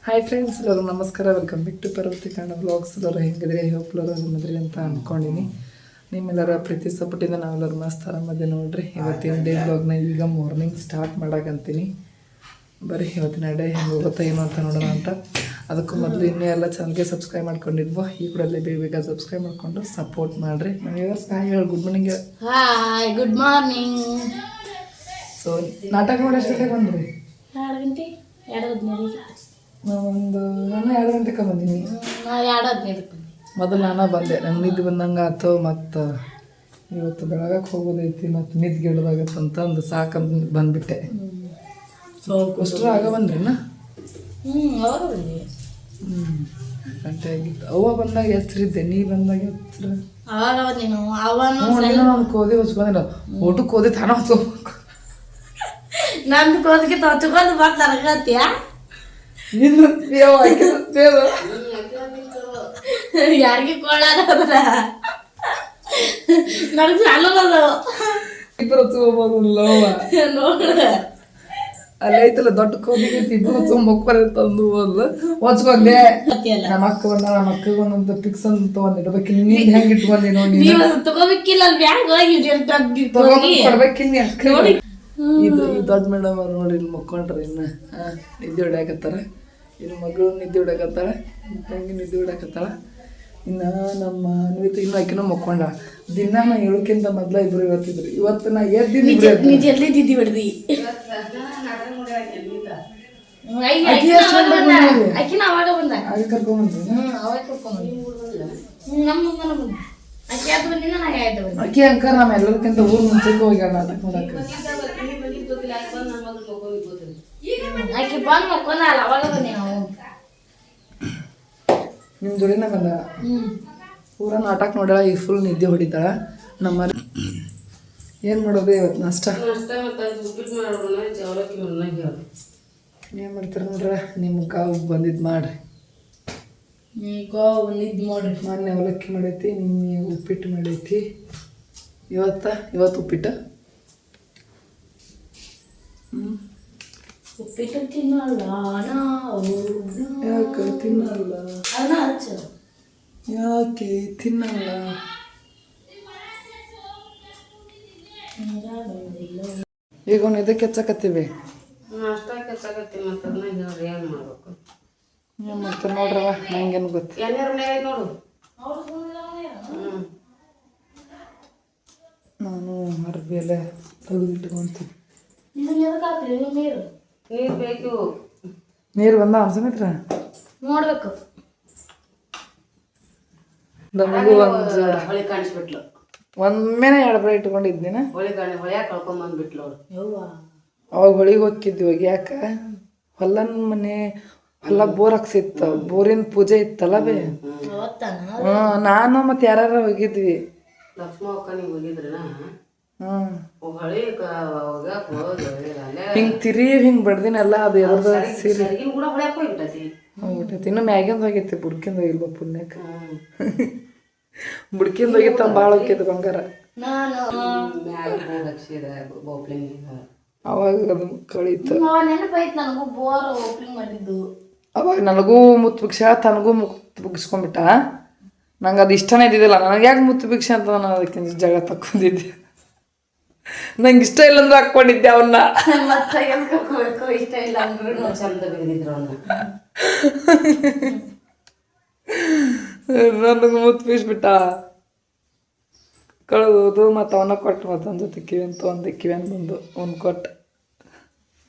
Hi friends ಎಲ್ಲರೂ ನಮಸ್ಕಾರ. Welcome back to Parvati Kannada blogs ಎಲ್ಲರೂ ಹೆಂಗಿದ್ರೆ ಹೋಪ್ ಎಲ್ಲರೂ ಆರಾಮದ್ರಿ ಅಂತ ಅಂದ್ಕೊಂಡಿನಿ ನಿಮ್ಮೆಲ್ಲರ ಪ್ರೀತಿ ಸಪೋರ್ಟಿಂದ ನಾವೆಲ್ಲರೂ ಮಸ್ತ್ ಆರಾಮದೆ ನೋಡ್ರಿ. ಇವತ್ತಿನ ಡೇ ಬ್ಲಾಗ್ನ ಈಗ ಮಾರ್ನಿಂಗ್ ಸ್ಟಾರ್ಟ್ ಮಾಡಾಕಂತೀನಿ ಬರೀ ಇವತ್ತಿನ ಡೇ ಹೆಂಗೆ ಹೋಗುತ್ತಾ ಏನು ಅಂತ ನೋಡೋಣ ಅಂತ. ಅದಕ್ಕೂ ಮೊದಲು ಇನ್ನೂ ಎಲ್ಲ ಚಾನಲ್ಗೆ ಸಬ್ಸ್ಕ್ರೈಬ್ ಮಾಡ್ಕೊಂಡಿದ್ವೋ ಈ ಕೂಡ ಬೇಗ ಬೇಗ ಸಬ್ಸ್ಕ್ರೈಬ್ ಮಾಡ್ಕೊಂಡು ಸಪೋರ್ಟ್ ಮಾಡಿರಿ. ನನಗೆ ಹಾಯ್ ಹೇಳಿ good morning hi good morning so ನಾಟಕ ಅಷ್ಟೇ ಬಂದ್ರಿ? ಎರಡು ಗಂಟೆ ಎರಡು ಹದಿನೈದು ನಾವೊಂದು ನಾನು ಎರಡು ಗಂಟೆಗೆ ಬಂದೀನಿ ನಾ ಎರಡು ಹದಿನೈದಕ್ಕೆ ಬಂದೆ. ಮೊದಲು ನಾನು ಬಂದೆ. ನಂಗೆ ನಿದ್ದೆ ಬಂದಂಗೆ ಆಯ್ತು ಮತ್ತು ಇವತ್ತು ಬೆಳಗಕ್ಕೆ ಹೋಗೋದೈತಿ ಮತ್ತು ನಿದ್ದೆ ಅಂತ ಒಂದು ಸಾಕಂತ ಬಂದ್ಬಿಟ್ಟೆ. ಸೊ ಅಷ್ಟರ ಆಗ ಬಂದ್ರಿನ? ಹ್ಞೂ ಅವಾಗ ಬಂದೆ. ಹ್ಞೂ ಗಂಟೆ ಆಗಿತ್ತು. ಅವ್ವ ಬಂದಾಗ ಎಚ್ಚರಿದ್ದೆ ನೀ ಬಂದಾಗ ಎಚ್ಚರ ಅವಾಗ ನೀನು ಅವನು ನಾನು ಕೋದಿ ಹೊಚ್ಕೊಂಡಿಲ್ಲ ಊಟಕ್ಕೆ ಕೋದಿ ತಾನ ಹೊಚ್ಕೋಬೇಕು ನಂದು ಕೋದಿಗೆ ತೊಚ್ಕೊಂಡು ಬಂದು ನನಗತ್ತೀಯ ನಿನ್ನ ದೇವ ದೇವ ಯಾರಿಗೆ ಕೊಳ್ಳಾರ ನನಗೆ ಅದು ಇಬ್ಬರು ತುಂಬಬಹುದು ಲೋವ. ನೋಡ ಅಲ್ಲಿ ಐತಲ್ಲ ದೊಡ್ಡ ಕೋದಿ ಇಬ್ಬರು ಇಬ್ಬರು ಮಕ್ಕಳು ತಂದು ಹೋದ್ಲು. ಹೊಚ್ಕೊಂಡೆ ನಮ್ಮ ಅಕ್ಕ ಬಂದ ನಮ್ಮ ಅಕ್ಕಗೆ ಒಂದೊಂದು ಪಿಕ್ಸ್ ಅಂತ ತಗೊಂಡ್. ಇಡ್ಬೇಕು ನೀನ್ ಹೆಂಗ್ ಇಟ್ಕೊಂಡಿ ನೋಡಿ ತಗೋಬೇಕಿಲ್ಲ ಅಲ್ಲಿ ಬ್ಯಾಂಕ್ ಹೋಗಿ ಕೊಡ್ಬೇಕಿನ್ನಿ ಅಕ್ಕ ಇದು ಈ ದೊಡ್ಡ ಮೇಡಮ್ ಅವ್ರು ನೋಡಿ ಇಲ್ಲಿ ಮಕ್ಕೊಂಡ್ರಿ ಇನ್ನು. ಹಾ, ನಿದ್ದೆ ಹೊಡ್ಯಾಕತ್ತಾರ. ಇಲ್ಲಿ ಮಗಳು ನಿದ್ದೆ ಹೊಡ್ಯಾಕತ್ತಾಳ ತಂಗಿ ನಿದ್ದೆ ಹೊಡ್ಯಾಕತ್ತಾಳ. ಇನ್ನ ನಮ್ಮ ಅನ್ವಿತ ಇನ್ನು ಆಕಿನೂ ಮಕ್ಕೊಂಡ. ದಿನ ನಾ ಹೇಳೋಕ್ಕಿಂತ ಮೊದ್ಲ ಇಬ್ರು ಇವತ್ತಿದ್ರು ಇವತ್ತು ನಾ ಎದ್ದಿದ್ದು ಜಲ್ದಿ ದಿದ್ದಿ ಬಿಡ್ದಿ? ಆಕಿನ ಅವಾಗ ಬಂದ ಕರ್ಕೊಂಬಂದ್ರಿ ಅವಾಗ ನಮ್ಮ ಬಂದ ಆಕಿ ಅದು ಬಂದಿನ ನಾ ಯಾಯ್ದು ಬಂದ. ಅಕ್ಕಿ ಅಂಕ ನಮ್ಮ ಎಲ್ಲರಿಗಿಂತ ಊರ್ ಮುಂಚೆಗೆ ಹೋಗ್ಯಾಳ ನಾಟಕ ನೋಡಕ್ಕೆ ಆಕಿ ಬಂದ್ ಮಕ್ಕೊಂದ ಅಲ್ಲ ಅವಾಗ ಬಂದೆ ನಾವು. ನಿಮ್ಮ ದುಡಿನ ಬಂದ ಹ್ಮ್. ಪೂರ ನಾಟಕ ನೋಡ್ಯಾಳ ಈಗ ಫುಲ್ ನಿದ್ದೆ ಹೊಡಿತಾಳ. ನಮ್ಮ ಏನು ಮಾಡೋದು ಇವತ್ತು ನಾಷ್ಟ? ಏನು ಮಾಡ್ತೀರ ನೋಡ್ರ ನಿಮ್ಮ ಕಾವು ಬಂದಿದ್ದು ಮಾಡ್ರಿ. ಕಾವು ಒಂದಿದ್ ನೋಡ್ರಿ ಮೊನ್ನೆ ಅವಲಕ್ಕಿ ಮಾಡೈತಿ ನಿನ್ನೆ ಉಪ್ಪಿಟ್ಟು ಮಾಡೈತಿ. ಇವತ್ತ ಇವತ್ತು ಉಪ್ಪಿಟ್ಟು? ಹ್ಞೂ ಉಪ್ಪಿಟ್ಟು ತಿನ್ನಲ್ಲ ನಾವು ಯಾಕೆ ತಿನ್ನಲ್ಲ? ಹಚ್ಚ. ಯಾಕೆ ತಿನ್ನಲ್ಲ? ಈಗ ಒಂದು ಇದಕ್ಕೆ ಹೆಚ್ಚಕತ್ತೀವಿ ಏನು ಮಾಡ್ತಾರೆ ನೋಡ್ರವ ನಂಗೇನು ಗೊತ್ತು. ನಾನು ಅರ್ಬಿ ಎಲ್ಲ ತೆಗೆದಿಟ್ಕೊಂತೀನಿ. ಇದನ್ನ ಎದಕ್ಕೆ ನೀರು. ನೀರ್ ಬೇಕು. ನೀರು ಬಂದ ಸುಮಿತ್ರ? ನೋಡ್ಬೇಕು. ನಮಗೂ ಒಂದು ಹೊಳಿ ಕಾಣಿಸ್ಬಿಟ್ಲು. ಒಮ್ಮೆನೆ ಎರಡು ಬರ ಇಟ್ಕೊಂಡಿದ್ದೀನ? ಹೊಳಿ ಕಾಣಿ ಹೊಳ್ಯಾಕ ಕಳ್ಕೊಂಡ್ ಬಂದ್ಬಿಟ್ಲು ಅವ್ರು ಯವ್ವ. ಅವಾಗ ಹೊಳಿಗೆ ಹೋಗಿದ್ವಿ ಒಗ್ಯಾಕ ಹೊಲನ ಮನೆ ಹೊಲ ಬೋರ್ ಹಾಕ್ಸಿತ್ತು ಬೋರಿನ ಪೂಜೆ ಇತ್ತಲ್ಲ ಬೇ? ನಾನು ಮತ್ತೆ ಯಾರು ಹೋಗಿದ್ವಿ. ಲಕ್ಷ್ಮ ಅಕ್ಕ ಹಿಂಗೆ ತಿರಿ ಹಿಂಗೆ ಬಡ್ದಿನಲ್ಲ ಅದು ಯಾವ್ದು ಸೀರೆ. ಹೋಗ್ಬಿಟ್ಟತಿ. ಇನ್ನು ಮ್ಯಾಗಿಂದ ಹೋಗೈತಿ ಬುಡ್ಕಿಂದ ಹೋಗಿಲ್ವ ಪುಣ್ಯಕ್ಕೆ? ಬುಡ್ಕಿಂದ ಹೋಗಿತ್ತ ಭಾಳ ಹೋಗ್ಯದ ಬಂಗಾರ. ಅವಾಗ ಅದು ಕಳೀತು. ಅವ ನನಗೂ ಬೋರ್ ಓಪನಿಂಗ್ ಮಾಡಿದ್ದು. ಅವಾಗ ನನಗೂ ಮುತ್ತು ಭಿಕ್ಷೆ ತನಗೂ ಮುತ್ತು ಬಿಗಿಸ್ಕೊಂಡ್ಬಿಟ್ಟ ನಂಗೆ ಅದು ಇಷ್ಟನೇ ಇದ್ದಿದ್ದಿಲ್ಲ. ನನಗೆ ಯಾಕೆ ಮುತ್ತು ಭಿಕ್ಷೆ ಅಂತ ನಾನು ಅದಕ್ಕೆ ಜಾಗ ತಕ್ಕೊಂಡಿದ್ದೆ. ನಂಗೆ ಇಷ್ಟ ಇಲ್ಲ ಅಂದ್ರೆ ಹಾಕೊಂಡಿದ್ದೆ ಅವನ್ನ ಮತ್ತೆ ಎದಕ್ಕೆ ಹಾಕ್ಬೇಕು? ಇಷ್ಟ ಇಲ್ಲ ಅಂದ್ರೂ ಚಂದ ಬಿದ್ದಿದ್ರು ಅವನ್ನ ನನಗೆ ಮುತ್ತು ಬೀಸ್ಬಿಟ್ಟ. ಕಳೆದೋದು ಮತ್ತು ಅವನ ಕೊಟ್ಟು ಮತ್ತೊಂದು ಕಿವಿ ಜೊತೆ ಒಂದು ಕಿವಿ ಬಂದು ಒಂದು ಕೊಟ್ಟು.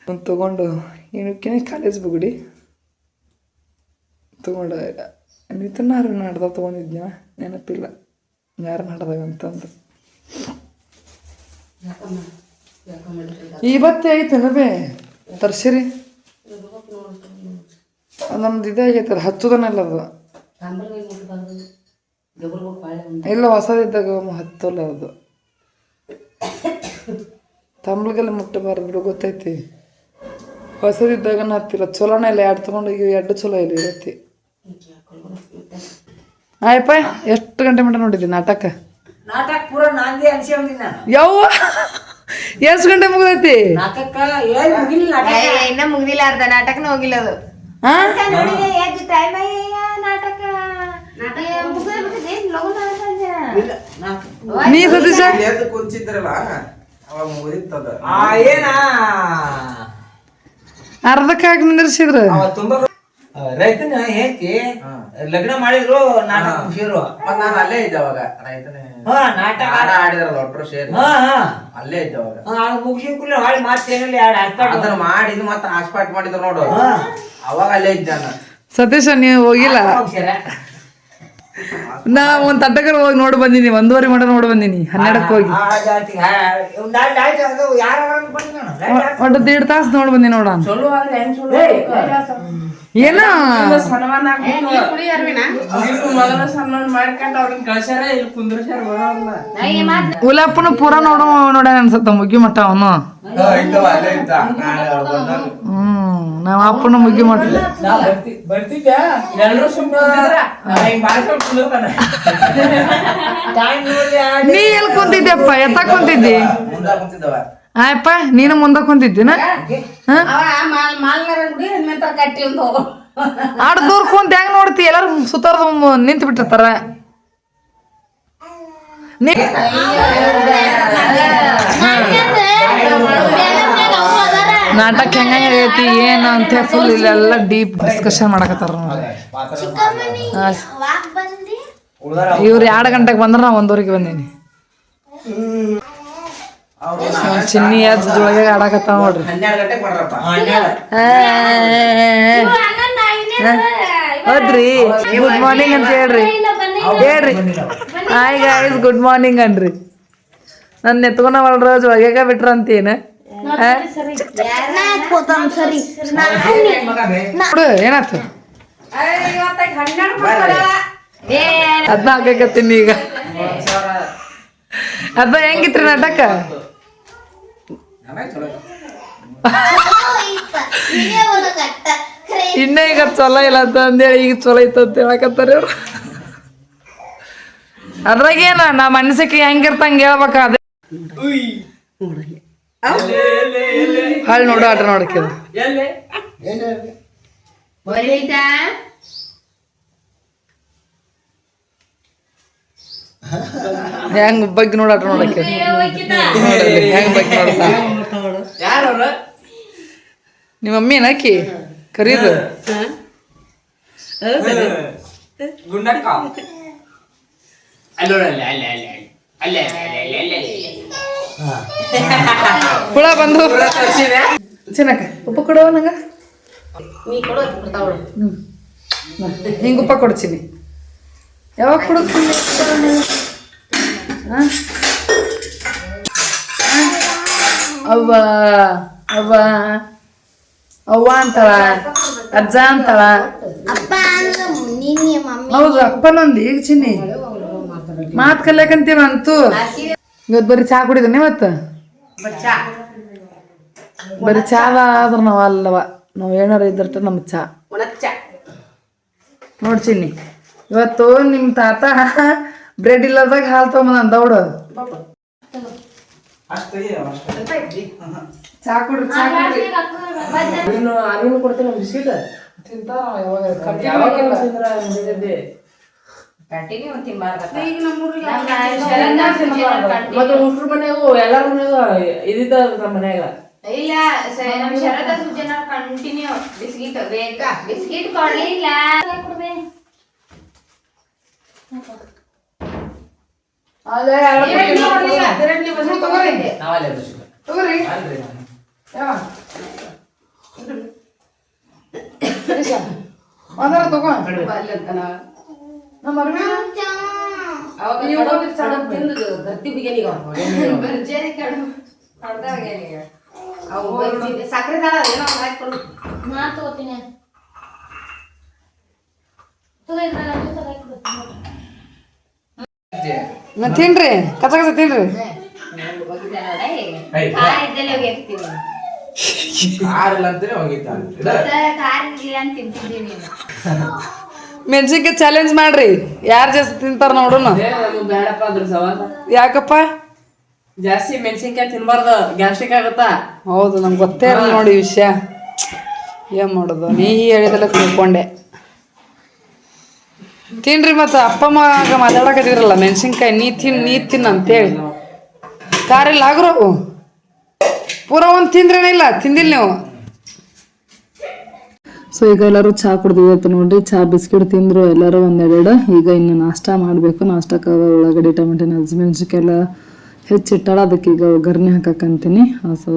ಒಂದು ತೊಗೊಂಡು. ಏನಕ್ಕೆ ಕಾಲೇಜ್ ಬುಗುಡಿ? ತೊಗೊಂಡ ನಿತನಾರು ನಾಡ್ದ ತೊಗೊಂಡಿದ್ನ ನೆನಪಿಲ್ಲ. ಯಾರು ನಾಡ್ದಾಗ ಅಂತಂದು. ಇವತ್ತೇ ಐತೆ ಬೇ ತರ್ಸಿರಿ. ನಮ್ದು ಇದಾಗೈತಲ್ಲ ಹಚ್ಚುದನಲ್ಲ ಅದು. ಇಲ್ಲ, ಹೊಸದಿದ್ದಾಗ ಹತ್ತಲ್ಲ ಅದು. ತಂಬ್ಳಿಗೆಲ್ಲ ಮುಟ್ಟಬಾರ್ದು ಬಿಡು, ಗೊತ್ತೈತಿ. ಹೊಸದಿದ್ದಾಗ ಹತ್ತಿಲ್ಲ. ಚಲೋನೇ ಇಲ್ಲ, ಎರಡು ತೊಗೊಂಡೋಗಿ ಎರಡು ಚಲೋ ಇಲ್ಲ, ಇವತ್ತಿ. ಆಯಪ್ಪ ಎಷ್ಟು ಗಂಟೆ ಮಟ್ಟ ನೋಡಿದ್ದೀನಿ ನಾಟಕ? ನಾಟಕ ಪೂರ ನಾಂದಿ ಅನ್ಸ್ಕೊಂಡಿನ ಯವ್ವ ಎಷ್ಟು ಗಂಟೆ ಮುಗ್ದೈತಿ? ನಾಟಕ ಏನ್ ಮುಗಿಲ್ಲ ನಾಟಕ? ಇನ್ನ ಮುಗ್ದಿಲ್ಲ ಅರ್ಧ ನಾಟಕನ ಹೋಗಿಲ್ಲ ಅದು. ಹಾ ನಾಟಕ ನೀ ಸತೀಶ? ಎದ್ದು ಅವಾಗ ಆ ಏನ? ಅರ್ಧಕ್ಕಾಗಿ ನಿಂದ್ರಿಸಿದ್ರು. ಅವ ತುಂಬಾ ರೈತನ ಹೇಳ್ತಿ ಲಗ್ನ ಮಾಡಿದ್ರು ನಾಟಕ ಶೇರು ಮತ್ ನಾನು ಅಲ್ಲೇ ಇದ್ದೆ ಅವಾಗ ರೈತನೇ ಹಾ ನಾಟಕ ಆಡಿದ್ರಲ್ಲ ಒಟ್ರು ಸೇರಿ ಅಲ್ಲೇ ಇದ್ದೆ ಅವಾಗ ಮುಗಿಸಿ ಕೂಡಲೇ ಹಾಳಿ ಮಾತೇನಿಲ್ಲ ಎರಡು ಹಾಸ್ಪಾಟ್ ಅದನ್ನ ಮಾಡಿದ್ ಮತ್ತೆ ಹಾಸ್ಪಾಟ್ ಮಾಡಿದ್ರು ನೋಡು ಅವಾಗ ಅಲ್ಲೇ ಇದ್ದೆ ನಾನು ಸತೀಶ ನೀವು ಹೋಗಿಲ್ಲ ನಾ ಒಂದ್ ತಟ್ಟಕರ್ ಹೋಗಿ ನೋಡಿ ಬಂದಿನಿ ಒಂದೂವರೆ ಮಟ ನೋಡಿ ಬಂದಿನಿ ಹನ್ನೆರಡಕ್ಕೆ ಹೋಗಿ ಒಟ್ಟು ದೇಡ್ ತಾಸು ನೋಡಿ ಬಂದಿ ನೋಡ ಏನ? ಉಲಪ್ಪನ ಪೂರ ನೋಡೋ ನೋಡ ಅನ್ಸತ್ತ ಮುಗಿ ಮಟ್ಟ ಅವನು. ಹ್ಮ್ ನಾವ್ ಅಪ್ಪನ ಮುಗಿ ಮಾಡ್ತೀವಿ ನೀ ಎಲ್ ಕುಂತಿದ್ದೆಪ್ಪ ಎತ್ತ ಕುಂತಿದ್ದಿ? ಆಯಪ್ಪ ನೀನು ಮುಂದೆ ಕುಂತಿದ್ದೀನ ಅವ ಮಾಲ್ ಮಾಲ್ನರ ಗುಡಿ ಹನುಮಂತರ ಕಟ್ಟಿ ಒಂದು ಆಡ್ ದೂರ ಕುಂತ ಹೆಂಗ್ ನೋಡ್ತಿ ಎಲ್ಲಾರು ಸುತ್ತಾರ್ದು ನಿಂತು ಬಿಟ್ಟಿರ್ತಾರ ನೀ ನಾಟಕ ಹೆಂಗ ಐತಿ ಏನು ಅಂತ ಫುಲ್ ಇಲ್ಲೆಲ್ಲ ಡೀಪ್ ಡಿಸ್ಕಷನ್ ಮಾಡಕತ್ತಾರ ಇವ್ರು ಎರಡು ಗಂಟೆಗೆ ಬಂದ್ರೆ ನಾ ಒಂದೂರಿಗೆ ಬಂದೀನಿ ಚಿನ್ನಿ ಎದ್ದೊಳಗೆ ಆಡಾಕತ್ತಾವ ನೋಡ್ರಿ. ಹೌದ್ರಿ ಗುಡ್ ಮಾರ್ನಿಂಗ್ ಅಂತ ಹೇಳ್ರಿ. ಹೇಳ್ರಿ. ಹಾಯ್ ಗಾಯ್ಸ್ ಗುಡ್ ಮಾರ್ನಿಂಗ್ ಅನ್ರಿ. ನನ್ನ ಎತ್ಕೊಂಡವಲ್ರ ಒಳಗೆ ಬಿಟ್ರ ಅಂತೇನ ಸರಿ. ನೋಡು ಏನಾಯ್ತು? ಅದನ್ನ ಹಾಕಕತ್ತೀನಿ ಈಗ. ಅದ ಹೆಂಗಿತ್ರಿ ನಾಟಕ? ಇನ್ನ ಈಗ ಚಲೋ ಇಲ್ಲ ಅಂತ ಅಂದೇಳಿ ಈಗ ಚಲೋ ಐತ ಅಂತ ಹೇಳಕತ್ತಾರ ಇವ್ರು. ಅದ್ರಾಗೇನ ನಾ ಮನಸ್ಸಿಗೆ ಹೆಂಗಿರ್ತಂಗ ಹೇಳ್ಬೇಕ ಅದೇ. ಹಾಳು ನೋಡು ಆಟ ನೋಡಕ್ಕೆ ಹೆಂಗ್ ಬಗ್ಗೆ ನೋಡು ಆಟ ನೋಡಕ್ಕೆ. ಹೆಂಗ್ ಬಗ್ಗೆ ನೋಡ್ತಾಳ ಯಾರವ್ರ ನಿಮ್ಮ ಮಮ್ಮಿ ಏನಾಕಿ ಕರೀದು ಗುಂಡಕ್ಕ. ಅಲ್ಲೋಡ ಅಲ್ಲ ಅಲ್ಲ ಅಲ್ಲ ಅಲ್ಲ. ಅಲ್ಲ ಅಲ್ಲ ಅಲ್ಲ ಹುಳ ಬಂದು. ಚಿನ್ನಕ್ಕ ಉಪ್ಪು ಕೊಡವ ನಂಗ. ನೀ ಬರ್ತಾವಳು ಹಿಂಗ. ಉಪ್ಪ ಕೊಡ್ತೀನಿ. ಯಾವಾಗ ಕೊಡ್ತೀನಿ ಅವ್ವ ಅವ್ವ ಅವ್ವ ಅಂತಾಳ ಅಜ್ಜ ಅಂತಾಳ. ಅಪ್ಪ ಅಂದ್ರೆ ನಿನ್ನೆ ಮಮ್ಮಿ. ಹೌದು ಅಪ್ಪನೊಂದು ಈಗ ಚಿನ್ನಿ. ಮಾತ್ ಕಲಿಯಕಂತೀವ ಅಂತೂ. ಇವತ್ತು ಬರೀ ಚಾ ಕುಡಿದನೆ ಇವತ್ತು? ಬರೀ ಚಾದ ಆದ್ರೆ ನಾವ್ ಅಲ್ಲವ. ನಾವು ಏನಾರ ಇದ್ರ ನಮ್ ಚಾ. ನೋಡಿ ನೋಡ್ ಚಿನ್ನಿ ಇವತ್ತು ನಿಮ್ಮ ತಾತ ಬ್ರೆಡ್ ಇಲ್ಲದಾಗ ಹಾಲು ತೊಗೊಂಬಂದ ದೌಡು. ಅಷ್ಟೇ ಚಾ ಕುಡ್ರಿ ಚಾ ಕುಡ್ರಿ. ಅರಿವು ಕೊಡ್ತೀನಿ ಬಿಸ್ಕಿಟ್. ತಿಂತಾರ ಯಾವಾಗ ತಿನ್ಬಾರ್ದ ಈಗ ನಮ್ಮೂರಿಗೆ ಮತ್ತೆ ಹುಟ್ರು ಮನ್ಯಾಗು ಎಲ್ಲಾರ ಮನ್ಯಾಗ ಇದಿದ್ದ ನಮ್ಮ ಮನ್ಯಾಗ. ಇಲ್ಲ ನಮ್ ಶರದ ಸುಜನ ಕಂಟಿನ್ಯೂ ಬಿಸ್ಕಿಟ್ ಬೇಕಾ? ಬಿಸ್ಕಿಟ್ ಕೊಡ್ಲಿಲ್ಲ ನಾವಲ್ಲೇ ಬಿಸ್ಕಿಟ್ ತಗೋರಿ ಅಲ್ರಿ ನಾನು ಯಾವ ಒಂದರ ತಗೋ. ನಮ್ಮ ಅರ್ವಿ ಗಟ್ಟಿ ಕಡು ಅವು ಸಕ್ಕರೆ ಏನೋ ನಾ ತಗೋತೀನಿ. ತಗೋ ಮತ್ತೆ ತಿನ್ರಿ ಕಸ ಕಸ ತಿನ್ರಿ. ಮೆಣಸಿನ್ಕಾಯಿ ಚಾಲೆಂಜ್ ಮಾಡ್ರಿ. ಯಾರು ಜಾಸ್ತಿ ತಿಂತಾರ ನೋಡೋಣ ಯಾಕಪ್ಪ? ಜಾಸ್ತಿ ಮೆಣಸಿನ್ಕಾಯಿ ತಿನ್ಬಾರ್ದು. ಗ್ಯಾಸ್ಟ್ರಿಕ್ ಆಗುತ್ತಾ? ಹೌದು ನಂಗೆ ಗೊತ್ತೇ ಇರಲ್ಲ ನೋಡಿ ಈ ವಿಷಯ. ಏನು ಮಾಡೋದು? ನೀ ಹೇಳಿದೆಲ್ಲ ತಿಳ್ಕೊಂಡೆ. ತಿನ್ರಿ ಮತ್ತು ಅಪ್ಪ ಮಗ ಮಾತಾಡಕತ್ತಿದ್ರಲ್ಲ, ಮೆಣಸಿನ್ಕಾಯಿ ನೀ ತಿನ್ ನೀ ತಿನ್ ಅಂತೇಳಿ. ಕಾರಿಲ್ಲ ಆಗ್ರು ಪೂರ ಒಂದು ತಿಂದ್ರೇನಿಲ್ಲ ತಿಂದಿಲ್ಲ ನೀವು? ಸೊ ಈಗ ಎಲ್ಲರೂ ಚಹಾ ಕುಡ್ದಿವತ್ತು ನೋಡ್ರಿ ಚಹಾ ಬಿಸ್ಕಿಟ್ ತಿಂದ್ರು ಎಲ್ಲರೂ ಒಂದೆರಡು ಈಗ ಇನ್ನು ನಾಷ್ಟ ಮಾಡಬೇಕು, ನಾಷ್ಟಕ್ಕೆ ಉಳ್ಳಾಗಡ್ಡಿ ಟೊಮೆಟೊ ಹಸಿಮೆಣ್ಸಿಕಾಯೆಲ್ಲ ಹೆಚ್ಚಿಟ್ಟಾಳ ಅದಕ್ಕೆ ಈಗ ಒಗ್ಗರಣೆ ಹಾಕಕ್ಕಂತೀನಿ ಸೊ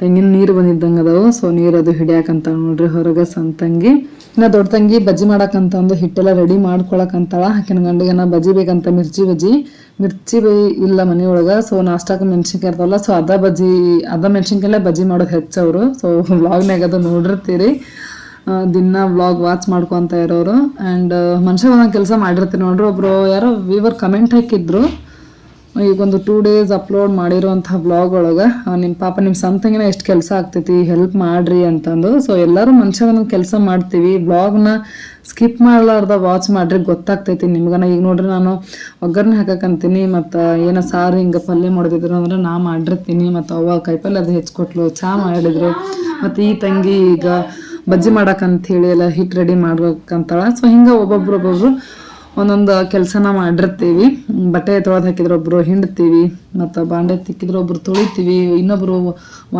ತೆಂಗಿನ ನೀರು ಬಂದಿದ್ದಂಗೆ ಅದಾವು. ಸೊ ನೀರು ಅದು ಹಿಡಿಯಾಕಂತ ನೋಡ್ರಿ ಹೊರಗೆ ಸಣ್ಣ ತಂಗಿ. ಇನ್ನು ದೊಡ್ಡ ತಂಗಿ ಬಜ್ಜಿ ಮಾಡಕ್ಕಂತ ಒಂದು ಹಿಟ್ಟೆಲ್ಲ ರೆಡಿ ಮಾಡ್ಕೊಳಕಂತಾಳ. ಆಕಿನ ಗಂಡಿಗೆ ನಾ ಬಜ್ಜಿ ಬೇಕಂತ ಮಿರ್ಚಿ ಬಜ್ಜಿ. ಮಿರ್ಚಿ ಬೈ ಇಲ್ಲ ಮನೆಯೊಳಗೆ. ಸೊ ನಾಷ್ಟಾಕ ಮೆಣಸಿನ್ಕಾಯಿ ಇರ್ತಾವಲ್ಲ ಸೊ ಅದ ಬಜ್ಜಿ, ಅದ ಮೆಣಸಿನ್ಕಾಯಲ್ಲೇ ಬಜ್ಜಿ ಮಾಡೋದು ಹೆಚ್ಚವರು ಸೊ ವ್ಲಾಗ್ನಾಗ ಅದು ನೋಡಿರ್ತೀರಿ. ದಿನ ವ್ಲಾಗ್ ವಾಚ್ ಮಾಡ್ಕೊತ ಇರೋರು. ಆ್ಯಂಡ್ ಮನುಷ್ಯ ಒಂದೊಂದು ಕೆಲಸ ಮಾಡಿರ್ತೀನಿ ನೋಡ್ರಿ. ಒಬ್ರು ಯಾರೋ ವಿವರ್ ಕಮೆಂಟ್ ಹಾಕಿದ್ರು. ಈಗ ಒಂದು ಟೂ ಡೇಸ್ ಅಪ್ಲೋಡ್ ಮಾಡಿರೋಂಥ ಬ್ಲಾಗ್ ಒಳಗೆ ನಿಮ್ಮ ಪಾಪ ನಿಮ್ಮ ಸಂತಂಗಿನ ಎಷ್ಟು ಕೆಲಸ ಆಗ್ತೈತಿ ಹೆಲ್ಪ್ ಮಾಡ್ರಿ ಅಂತಂದು. ಸೊ ಎಲ್ಲರೂ ಮನುಷ್ಯ ಕೆಲಸ ಮಾಡ್ತೀವಿ. ಬ್ಲಾಗ್ನ ಸ್ಕಿಪ್ ಮಾಡಲಾರ್ದ ವಾಚ್ ಮಾಡ್ರಿ, ಗೊತ್ತಾಗ್ತೈತಿ ನಿಮ್ಗನ. ಈಗ ನೋಡ್ರಿ ನಾನು ಒಗ್ಗರಣೆ ಹಾಕಕ್ಕಂತೀನಿ ಮತ್ತು ಏನೋ ಸಾರು ಹಿಂಗೆ ಪಲ್ಯ ಮಾಡಿದ್ರು ಅಂದ್ರೆ ನಾ ಮಾಡಿರ್ತೀನಿ. ಮತ್ತು ಅವ್ವ ಕೈಪಲ್ಯ ಅದು ಹೆಚ್ಕೊಟ್ಲು ಚಹಾ ಮಾಡಿದ್ರು. ಮತ್ತು ಈ ತಂಗಿ ಈಗ ಬಜ್ಜಿ ಹೇಳಿ ಎಲ್ಲ ಹಿಟ್ಟು ರೆಡಿ ಮಾಡ್ಬೇಕಂತಾಳ. ಸೊ ಹಿಂಗೆ ಒಬ್ಬೊಬ್ರು ಒಬ್ಬೊಬ್ರು ಒಂದೊಂದು ಕೆಲಸನ ಮಾಡಿರ್ತೀವಿ. ಬಟ್ಟೆ ತೊಳೆದು ಹಾಕಿದ್ರೆ ಒಬ್ಬರು ಹಿಂಡ್ತೀವಿ, ಮತ್ತು ಬಾಂಡೆ ತಿಕ್ಕಿದ್ರೆ ಒಬ್ರು ತೊಳಿತೀವಿ, ಇನ್ನೊಬ್ರು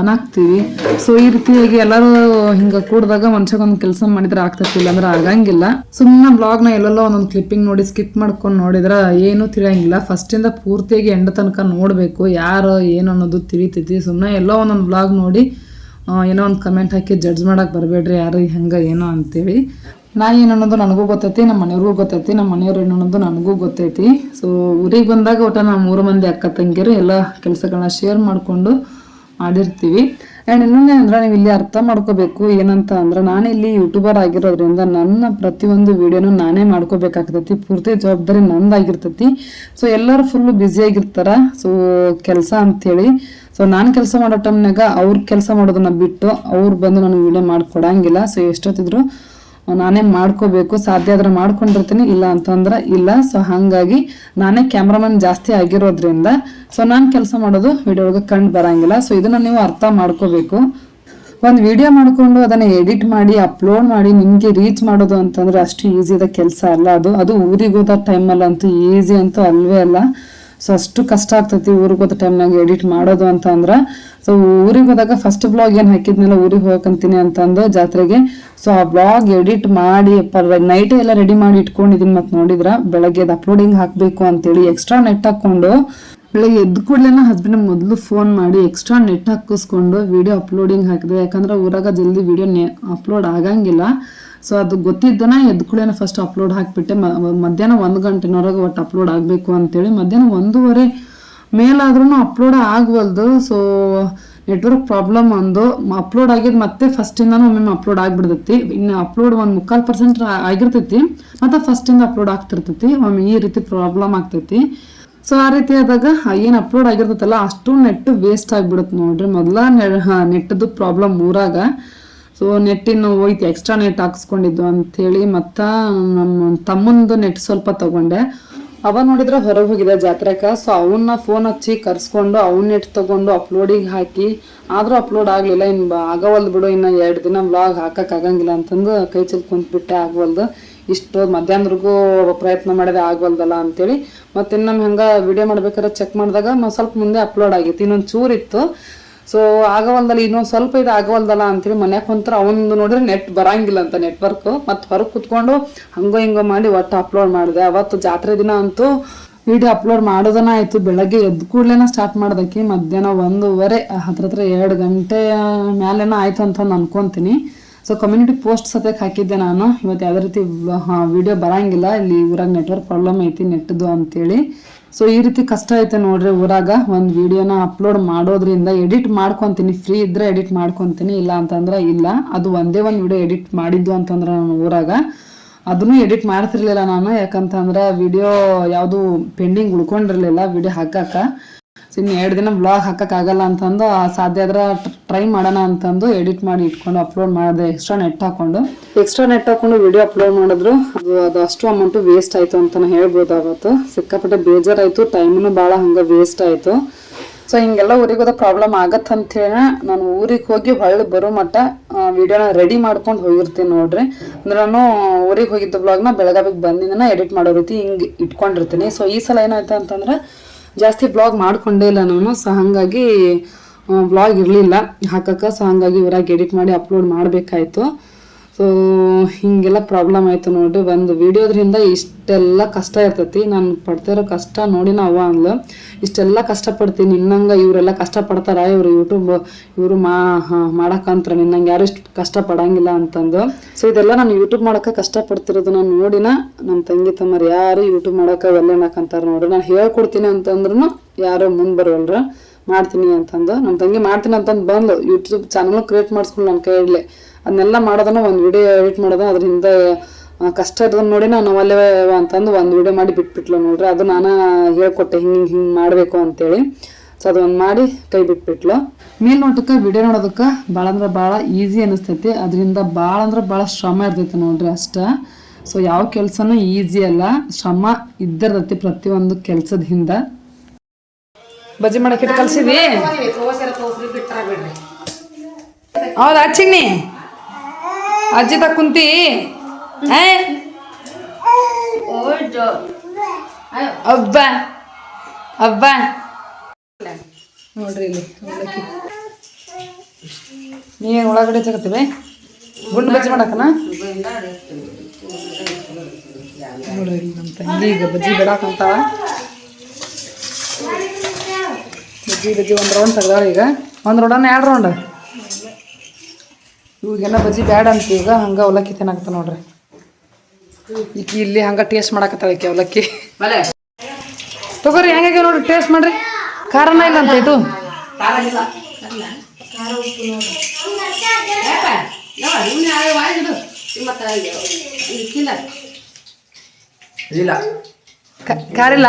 ಒಣಾಕ್ತೀವಿ ಸೊ ಈ ರೀತಿಯಾಗಿ ಎಲ್ಲರೂ ಹಿಂಗೆ ಕೂಡಿದಾಗ ಮನುಷ್ಯಗೊಂದು ಕೆಲಸ ಮಾಡಿದ್ರೆ ಆಗ್ತೈತಿ ಇಲ್ಲಾಂದ್ರೆ ಆಗಂಗಿಲ್ಲ. ಸುಮ್ಮನೆ ಬ್ಲಾಗ್ನ ಎಲ್ಲೆಲ್ಲೋ ಒಂದೊಂದು ಕ್ಲಿಪ್ಪಿಂಗ್ ನೋಡಿ ಸ್ಕಿಪ್ ಮಾಡ್ಕೊಂಡು ನೋಡಿದ್ರೆ ಏನೂ ತಿಳಿಯಂಗಿಲ್ಲ. ಫಸ್ಟಿಂದ ಪೂರ್ತಿಯಾಗಿ ಎಂಡ ತನಕ ನೋಡಬೇಕು ಯಾರು ಏನು ಅನ್ನೋದು ತಿಳಿತೈತಿ. ಸುಮ್ಮನೆ ಎಲ್ಲೋ ಒಂದೊಂದು ಬ್ಲಾಗ್ ನೋಡಿ ಏನೋ ಒಂದು ಕಮೆಂಟ್ ಹಾಕಿ ಜಡ್ಜ್ ಮಾಡೋಕೆ ಬರಬೇಡ್ರಿ ಯಾರು ಹೆಂಗೆ ಏನೋ ಅಂತೇಳಿ. ನಾ ಏನು ಅನ್ನೋದು ನನಗೂ ಗೊತ್ತೈತಿ ನಮ್ಮ ಮನೆಯವ್ರಿಗೂ ಗೊತ್ತೈತಿ ನಮ್ಮ ಮನೆಯವ್ರು ಏನು ಅನ್ನೋದು ನನಗೂ ಗೊತ್ತೈತಿ. ಸೊ ಊರಿಗೆ ಬಂದಾಗ ಒಟ್ಟು ನಾವು ಮೂರು ಮಂದಿ ಅಕ್ಕ ತಂಗಿಯರು ಎಲ್ಲ ಕೆಲಸಗಳನ್ನ ಶೇರ್ ಮಾಡಿಕೊಂಡು ಮಾಡಿರ್ತೀವಿ. ಆ್ಯಂಡ್ ಇನ್ನೊಂದು ಅಂದ್ರೆ ನೀವು ಇಲ್ಲಿ ಅರ್ಥ ಮಾಡ್ಕೋಬೇಕು, ಏನಂತ ಅಂದ್ರೆ ನಾನು ಇಲ್ಲಿ ಯೂಟ್ಯೂಬರ್ ಆಗಿರೋದ್ರಿಂದ ನನ್ನ ಪ್ರತಿಯೊಂದು ವಿಡಿಯೋನು ನಾನೇ ಮಾಡ್ಕೋಬೇಕಾಗ್ತೈತಿ, ಪೂರ್ತಿ ಜವಾಬ್ದಾರಿ ನಂದಾಗಿರ್ತೈತಿ. ಸೊ ಎಲ್ಲರೂ ಫುಲ್ಲು ಬ್ಯುಸಿಯಾಗಿರ್ತಾರ ಸೊ ಕೆಲಸ ಅಂಥೇಳಿ ಸೊ ನಾನು ಕೆಲಸ ಮಾಡೋ ಟೈಮ್ನಾಗ ಅವ್ರ ಕೆಲಸ ಮಾಡೋದನ್ನ ಬಿಟ್ಟು ಅವ್ರು ಬಂದು ನನಗೆ ವಿಡಿಯೋ ಮಾಡ್ಕೊಡಂಗಿಲ್ಲ. ಸೊ ಎಷ್ಟೊತ್ತಿದ್ರು ನಾನೇ ಮಾಡ್ಕೋಬೇಕು, ಸಾಧ್ಯ ಆದ್ರೆ ಮಾಡ್ಕೊಂಡಿರ್ತೀನಿ, ಇಲ್ಲ ಅಂತಂದ್ರೆ ಇಲ್ಲ. ಸೊ ಹಾಗಾಗಿ ನಾನೇ ಕ್ಯಾಮ್ರಾಮನ್ ಜಾಸ್ತಿ ಆಗಿರೋದ್ರಿಂದ ಸೊ ನಾನು ಕೆಲಸ ಮಾಡೋದು ವಿಡಿಯೋ ಒಳಗೆ ಕಂಡು ಬರಂಗಿಲ್ಲ. ಸೊ ಇದನ್ನ ನೀವು ಅರ್ಥ ಮಾಡ್ಕೋಬೇಕು. ಒಂದು ವಿಡಿಯೋ ಮಾಡ್ಕೊಂಡು ಅದನ್ನ ಎಡಿಟ್ ಮಾಡಿ, ಅಪ್ಲೋಡ್ ಮಾಡಿ, ನಿಮಗೆ ರೀಚ್ ಮಾಡೋದು ಅಂತಂದ್ರೆ ಅಷ್ಟು ಈಸಿ ಇದ ಕೆಲಸ ಅಲ್ಲ ಅದು. ಅದು ಊರಿಗೆ ಹೋದ ಟೈಮಲ್ಲಂತೂ ಈಸಿ ಅಂತೂ ಅಲ್ವೇ ಅಲ್ಲ. ಸೊ ಅಷ್ಟು ಕಷ್ಟ ಆಗ್ತೈತಿ ಊರಿಗೆ ಹೋದ ಟೈಮ್ನಾಗ ಎಡಿಟ್ ಮಾಡೋದು ಅಂತ ಅಂದ್ರೆ ಸೊ ಊರಿಗೆ ಹೋದಾಗ ಫಸ್ಟ್ ಬ್ಲಾಗ್ ಏನು ಹಾಕಿದ್ನಲ್ಲ ಊರಿಗೆ ಹೋಗಕ್ಕಂತೀನಿ ಅಂತಂದು ಜಾತ್ರೆಗೆ. ಸೊ ಆ ಬ್ಲಾಗ್ ಎಡಿಟ್ ಮಾಡಿ ನೈಟ್ ಎಲ್ಲ ರೆಡಿ ಮಾಡಿ ಇಟ್ಕೊಂಡಿದ್ದೀನಿ ಮತ್ತು ನೋಡಿದ್ರೆ ಬೆಳಗ್ಗೆ ಅದು ಅಪ್ಲೋಡಿಂಗ್ ಹಾಕಬೇಕು ಅಂತೇಳಿ ಎಕ್ಸ್ಟ್ರಾ ನೆಟ್ ಹಾಕ್ಕೊಂಡು, ಬೆಳಗ್ಗೆ ಎದ್ದು ಕೂಡಲೇ ಹಸ್ಬೆಂಡ್ ಮೊದಲು ಫೋನ್ ಮಾಡಿ ಎಕ್ಸ್ಟ್ರಾ ನೆಟ್ ಹಾಕಿಸ್ಕೊಂಡು ವಿಡಿಯೋ ಅಪ್ಲೋಡಿಂಗ್ ಹಾಕಿದೆ. ಯಾಕಂದ್ರೆ ಊರಾಗ ಜಲ್ದಿ ವಿಡಿಯೋ ಅಪ್ಲೋಡ್ ಆಗಂಗಿಲ್ಲ. ಸೊ ಅದು ಗೊತ್ತಿದ್ದನ ಕೂಡಲೇ ಫಸ್ಟ್ ಅಪ್ಲೋಡ್ ಹಾಕಿಬಿಟ್ಟೆ. ಮಧ್ಯಾಹ್ನ ಒಂದು ಗಂಟೆನವರೆಗೆ ಒಟ್ಟು ಅಪ್ಲೋಡ್ ಆಗಬೇಕು ಅಂತೇಳಿ ಮಧ್ಯಾಹ್ನ ಒಂದೂವರೆ ಮೇಲಾದ್ರೂ ಅಪ್ಲೋಡ್ ಆಗವಲ್ದು. ಸೊ ನೆಟ್ವರ್ಕ್ ಪ್ರಾಬ್ಲಮ್ ಒಂದು ಅಪ್ಲೋಡ್ ಆಗಿದ್ ಮತ್ತೆ ಫಸ್ಟಿಂದನೂ ಒಮ್ಮೊಮ್ಮೆ ಅಪ್ಲೋಡ್ ಆಗಿಬಿಡ್ತೈತಿ. ಇನ್ನು ಅಪ್ಲೋಡ್ ಒಂದು ಮುಕ್ಕಾಲು ಪರ್ಸೆಂಟ್ ಆಗಿರ್ತೈತಿ. ಮತ್ತೆ ಫಸ್ಟಿಂದ ಅಪ್ಲೋಡ್ ಆಗ್ತಿರ್ತೈತಿ. ಒಮ್ಮೆ ಈ ರೀತಿ ಪ್ರಾಬ್ಲಮ್ ಆಗ್ತೈತಿ. ಸೊ ಆ ರೀತಿ ಆದಾಗ ಏನು ಅಪ್ಲೋಡ್ ಆಗಿರ್ತೈತಲ್ಲ ಅಷ್ಟು ನೆಟ್ ವೇಸ್ಟ್ ಆಗಿಬಿಡುತ್ತೆ ನೋಡ್ರಿ. ಮೊದಲ ನೆಟ್ಟದ್ದು ಪ್ರಾಬ್ಲಮ್ ಊರಾಗ. ಸೊ ನೆಟ್ಟಿನ ಹೋಯ್ತು ಎಕ್ಸ್ಟ್ರಾ ನೆಟ್ ಹಾಕ್ಸ್ಕೊಂಡಿದ್ದು ಅಂಥೇಳಿ ಮತ್ತು ನಮ್ಮ ತಮ್ಮಂದು ನೆಟ್ ಸ್ವಲ್ಪ ತಗೊಂಡೆ. ಅವ ನೋಡಿದ್ರೆ ಹೊರಗೆ ಹೋಗಿದ್ದ ಜಾತ್ರೆಕ ಸೊ ಅವನ್ನ ಫೋನ್ ಹಚ್ಚಿ ಕರ್ಸ್ಕೊಂಡು ಅವ್ನ ನೆಟ್ ತಗೊಂಡು ಅಪ್ಲೋಡಿಗೆ ಹಾಕಿ, ಆದರೂ ಅಪ್ಲೋಡ್ ಆಗಲಿಲ್ಲ ಇನ್ನು ಆಗವಲ್ದು ಬಿಡು, ಇನ್ನು ಎರಡು ದಿನ ವ್ಲಾಗ್ ಹಾಕಕ್ಕೆ ಆಗಂಗಿಲ್ಲ ಅಂತಂದು ಕೈ ಚಲ್ ಕುಂತ್ಬಿಟ್ಟೆ ಆಗವಲ್ದು. ಇಷ್ಟು ಮಧ್ಯಾಹ್ನವರೆಗೂ ಪ್ರಯತ್ನ ಮಾಡಿದೆ, ಆಗವಲ್ದಲ್ಲ ಅಂತೇಳಿ. ಮತ್ತೆ ನಮ್ಮ ಹಂಗೆ ವಿಡಿಯೋ ಮಾಡ್ಬೇಕಾದ್ರೆ ಚೆಕ್ ಮಾಡಿದಾಗ ಸ್ವಲ್ಪ ಮುಂದೆ ಅಪ್ಲೋಡ್ ಆಗಿತ್ತು, ಇನ್ನೊಂದು ಚೂರಿತ್ತು ಸೊ ಆಗವಲ್ದಲ್ಲ ಇನ್ನೊಂದು ಸ್ವಲ್ಪ ಇದು ಆಗವಲ್ದಲ್ಲ ಅಂತೇಳಿ ಮನ್ಯಾಗ ಕುಂತ್ರ ಅವನು ನೋಡಿದ್ರೆ ನೆಟ್ ಬರಂಗಿಲ್ಲ ಅಂತ ನೆಟ್ವರ್ಕ್ ಮತ್ತು ಹೊರಗೆ ಕುತ್ಕೊಂಡು ಹಂಗೋ ಹಿಂಗೋ ಮಾಡಿ ಒಟ್ಟು ಅಪ್ಲೋಡ್ ಮಾಡಿದೆ. ಅವತ್ತು ಜಾತ್ರೆ ದಿನ ಅಂತೂ ವಿಡಿಯೋ ಅಪ್ಲೋಡ್ ಮಾಡೋದನ್ನ ಆಯಿತು. ಬೆಳಗ್ಗೆ ಎದ್ದು ಕೂಡ್ಲೇನ ಸ್ಟಾರ್ಟ್ ಮಾಡ್ದಕ್ಕೆ ಮಧ್ಯಾಹ್ನ ಒಂದೂವರೆ, ಹತ್ರ ಹತ್ರ ಎರಡು ಗಂಟೆ ಮೇಲೆನ ಆಯ್ತು ಅಂತ ಅನ್ಕೊಂತೀನಿ. ಸೊ ಕಮ್ಯುನಿಟಿ ಪೋಸ್ಟ್ ಸದ್ಯಕ್ಕೆ ಹಾಕಿದ್ದೆ ನಾನು. ಇವತ್ತು ಯಾವುದೇ ರೀತಿ ವಿಡಿಯೋ ಬರಂಗಿಲ್ಲ. ಇಲ್ಲಿ ಊರಾಗ ನೆಟ್ವರ್ಕ್ ಪ್ರಾಬ್ಲಮ್ ಐತಿ ನೆಟ್ದು ಅಂತೇಳಿ. ಸೊ ಈ ರೀತಿ ಕಷ್ಟ ಐತೆ ನೋಡ್ರಿ ಊರಾಗ. ಒಂದು ವಿಡಿಯೋನ ಅಪ್ಲೋಡ್ ಮಾಡೋದ್ರಿಂದ ಎಡಿಟ್ ಮಾಡ್ಕೊತೀನಿ. ಫ್ರೀ ಇದ್ರೆ ಎಡಿಟ್ ಮಾಡ್ಕೊತೀನಿ. ಇಲ್ಲ ಅಂತಂದ್ರೆ ಇಲ್ಲ. ಅದು ಒಂದೇ ಒಂದು ವಿಡಿಯೋ ಎಡಿಟ್ ಮಾಡಿದ್ದು ಅಂತಂದ್ರೆ ನಾನು ಊರಾಗ. ಅದನ್ನು ಎಡಿಟ್ ಮಾಡ್ತಿರ್ಲಿಲ್ಲ ನಾನು. ಯಾಕಂತಂದ್ರೆ ವಿಡಿಯೋ ಯಾವುದು ಪೆಂಡಿಂಗ್ ಉಳ್ಕೊಂಡಿರ್ಲಿಲ್ಲ. ವಿಡಿಯೋ ಹಾಕಕ್ಕ ಸೊ ಇನ್ನು ಎರಡು ದಿನ ಬ್ಲಾಗ್ ಹಾಕೋಕ್ಕಾಗಲ್ಲ ಅಂತಂದು ಸಾಧ್ಯ ಆದ್ರೆ ಟ್ರೈ ಮಾಡೋಣ ಅಂತಂದು ಎಡಿಟ್ ಮಾಡಿ ಇಟ್ಕೊಂಡು ಅಪ್ಲೋಡ್ ಮಾಡಿದೆ ಎಕ್ಸ್ಟ್ರಾ ನೆಟ್ ಹಾಕೊಂಡು. ಎಕ್ಸ್ಟ್ರಾ ನೆಟ್ ಹಾಕೊಂಡು ವಿಡಿಯೋ ಅಪ್ಲೋಡ್ ಮಾಡಿದ್ರು. ಅದು ಅದು ಅಷ್ಟು ಅಮೌಂಟು ವೇಸ್ಟ್ ಆಯಿತು ಅಂತಲೇ ಹೇಳ್ಬೋದು ಅವತ್ತು ಸಿಕ್ಕಾಪಟ್ಟೆ ಬೇಜಾರಾಯಿತು ಟೈಮೂ ಭಾಳ ಹಂಗೆ ವೇಸ್ಟ್ ಆಯಿತು. ಸೊ ಹಿಂಗೆಲ್ಲ ಊರಿಗೆ ಹೋದ ಪ್ರಾಬ್ಲಮ್ ಆಗತ್ತೆ ಅಂತೇಳಿ ನಾನು ಊರಿಗೆ ಹೋಗಿ ಹೊಳ್ಳಿ ಬರೋ ಮಟ್ಟ ವಿಡಿಯೋನ ರೆಡಿ ಮಾಡ್ಕೊಂಡು ಹೋಗಿರ್ತೀನಿ ನೋಡ್ರಿ. ಅಂದ್ರೆ ನಾನು ಊರಿಗೆ ಹೋಗಿದ್ದ ಬ್ಲಾಗ್ನ ಬೆಳಗಾವಿಗೆ ಬಂದಿನ ಎಡಿಟ್ ಮಾಡೋ ರೀತಿ ಹಿಂಗೆ ಇಟ್ಕೊಂಡಿರ್ತೀನಿ. ಸೊ ಈ ಸಲ ಏನಾಯ್ತು ಅಂತಂದ್ರೆ ಜಾಸ್ತಿ ಬ್ಲಾಗ್ ಮಾಡಿಕೊಂಡೇ ಇಲ್ಲ ನಾನು ಸೊ ಹಾಗಾಗಿ ಬ್ಲಾಗ್ ಇರಲಿಲ್ಲ. ಹಾಕಕ್ಕೆ ಸೊ ಹಾಗಾಗಿ ಇವರಾಗಿ ಎಡಿಟ್ ಮಾಡಿ ಅಪ್ಲೋಡ್ ಮಾಡಬೇಕಾಯ್ತು. ಸೊ ಹಿಂಗೆಲ್ಲ ಪ್ರಾಬ್ಲಮ್ ಆಯಿತು ನೋಡ್ರಿ. ಒಂದು ವಿಡಿಯೋದ್ರಿಂದ ಇಷ್ಟೆಲ್ಲ ಕಷ್ಟ ಇರ್ತೈತಿ. ನಾನು ಪಡ್ತಿರೋ ಕಷ್ಟ ನೋಡಿ ಅವ್ವ ಅಂದ್ಲು. ಇಷ್ಟೆಲ್ಲ ಕಷ್ಟಪಡ್ತೀನಿ. ನಿನ್ನಂಗೆ ಇವರೆಲ್ಲ ಕಷ್ಟಪಡ್ತಾರ. ಇವರು ಯೂಟ್ಯೂಬ್ ಇವರು ಮಾ ಮಾಡಕ್ಕಂತ್ರ ನಿನ್ನಂಗೆ ಯಾರು ಇಷ್ಟು ಕಷ್ಟಪಡಂಗಿಲ್ಲ ಅಂತಂದು. ಸೊ ಇದೆಲ್ಲ ನಾನು ಯೂಟ್ಯೂಬ್ ಮಾಡೋಕೆ ಕಷ್ಟಪಡ್ತಿರೋದನ್ನ ನೋಡಿನ ನಮ್ಮ ತಂಗಿ ತಮ್ಮರು ಯಾರು ಯೂಟ್ಯೂಬ್ ಮಾಡೋಕೆ ಒಲ್ಲೆ ಅನ್ನಕಂತಾರ ನೋಡ್ರಿ. ನಾನು ಹೇಳ್ಕೊಡ್ತೀನಿ ಅಂತಂದ್ರೂ ಯಾರು ಮುಂದೆ ಬರೋಲ್ರ. ಮಾಡ್ತೀನಿ ಅಂತಂದು. ನಮ್ಮ ತಂಗಿ ಮಾಡ್ತೀನಿ ಅಂತಂದು ಬಂದು ಯೂಟ್ಯೂಬ್ ಚಾನಲ್ ಕ್ರಿಯೇಟ್ ಮಾಡಿಸ್ಕೊಂಡು ನನ್ನ ಕೈಯಲ್ಲಿ ಅದನ್ನೆಲ್ಲ ಮಾಡೋದನ್ನು ಒಂದು ವಿಡಿಯೋ ಎಡಿಟ್ ಮಾಡೋದು, ಅದರಿಂದ ಕಷ್ಟ ಇರೋದನ್ನ ನೋಡಿ ನಾನು ಅಲ್ಲೇ ಅಂತಂದು ಒಂದು ವಿಡಿಯೋ ಮಾಡಿ ಬಿಟ್ಬಿಟ್ಲು ನೋಡ್ರಿ. ಅದು ನಾನು ಹೇಳ್ಕೊಟ್ಟೆ, ಹಿಂಗೆ ಹಿಂಗೆ ಮಾಡಬೇಕು ಅಂತೇಳಿ. ಸೊ ಅದೊಂದು ಮಾಡಿ ಕೈ ಬಿಟ್ಬಿಟ್ಲು. ಮೇಲ್ನೋಟಕ್ಕೆ ವಿಡಿಯೋ ನೋಡೋದಕ್ಕೆ ಭಾಳ ಅಂದ್ರೆ ಭಾಳ ಈಸಿ ಅನಿಸ್ತೈತಿ. ಅದರಿಂದ ಭಾಳ ಅಂದ್ರೆ ಭಾಳ ಶ್ರಮ ಇರ್ತೈತಿ ನೋಡ್ರಿ ಅಷ್ಟ. ಸೊ ಯಾವ ಕೆಲಸನೂ ಈಸಿ ಅಲ್ಲ. ಶ್ರಮ ಇದ್ದಿರ್ತೈತಿ ಪ್ರತಿಯೊಂದು ಕೆಲಸದ ಹಿಂದೆ. ಬಜ್ಜಿ ಮಾಡಕ್ಕೆ ಕಲ್ಸಿದ್ವಿ? ಹೌದಾ ಚಿನ್ನಿ? ಅಜ್ಜಿ ತ ಕುಂತಿ ಏ? ಅಬ್ಬ. ಅಬ್ಬ. ನೋಡ್ರಿ ಇಲ್ಲಿ ಅವಲಕ್ಕಿ ನೀನು ಒಳಗಡೆ ತಗೋತೀವಿ ಗುಂಡು ಬಜ್ಜಿ ಮಾಡಕ್ಕನ? ನೋಡ್ರಿ ಇಲ್ಲಿ ನಮ್ಮ ತಂಗಿ ಈಗ ಬಜ್ಜಿ ಬಿಡಾಕಂತಾವ ಬಜ್ಜಿ ಬಜ್ಜಿ ಒಂದು ರೌಂಡ್ ತೆಗ್ದಾಳ ಈಗ. ಒಂದು ರೌಂಡನ ಎರಡು ರೌಂಡ್ ಇವಾಗೆಲ್ಲ ಬಜ್ಜಿ ಬ್ಯಾಡ ಅಂತ ಈಗ ಹಂಗೆ ಅವಲಕ್ಕಿ ತಿನ್ನಾಕತ್ತ ನೋಡ್ರಿ ಈಕಿ ಇಲ್ಲಿ ಹಂಗೆ ಟೇಸ್ಟ್ ಮಾಡಾಕತ್ತಾಳ ಈಕಿ ಅವಲಕ್ಕಿ ತಗೋರಿ ಹೆಂಗಾಗ್ಯಾವ ನೋಡ್ರಿ ಟೇಸ್ಟ್ ಮಾಡ್ರಿ ಖಾರನ ಇಲ್ಲ ಅಂತ ಇದು ಕಾರಿಲ್ಲ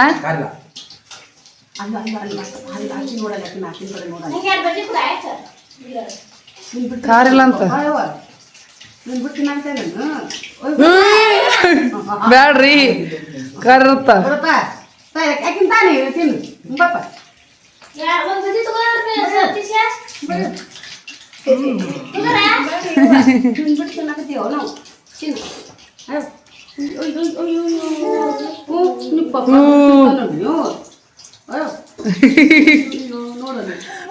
ನಿಂಗೆ ಎರಡು ಬಜ್ಜಿ ಕೂಡ ಆಯ್ತು ಖಾರ ಇಲ್ಲ ಅಂತ ಬ್ಯಾಡ್ರಿ ಖಾರ ಇರುತ್ತ ಎರಡು ಒಂದು ಬಜ್ಜಿ ತಗೊಂಡ್ರೆ ಸತೀಶ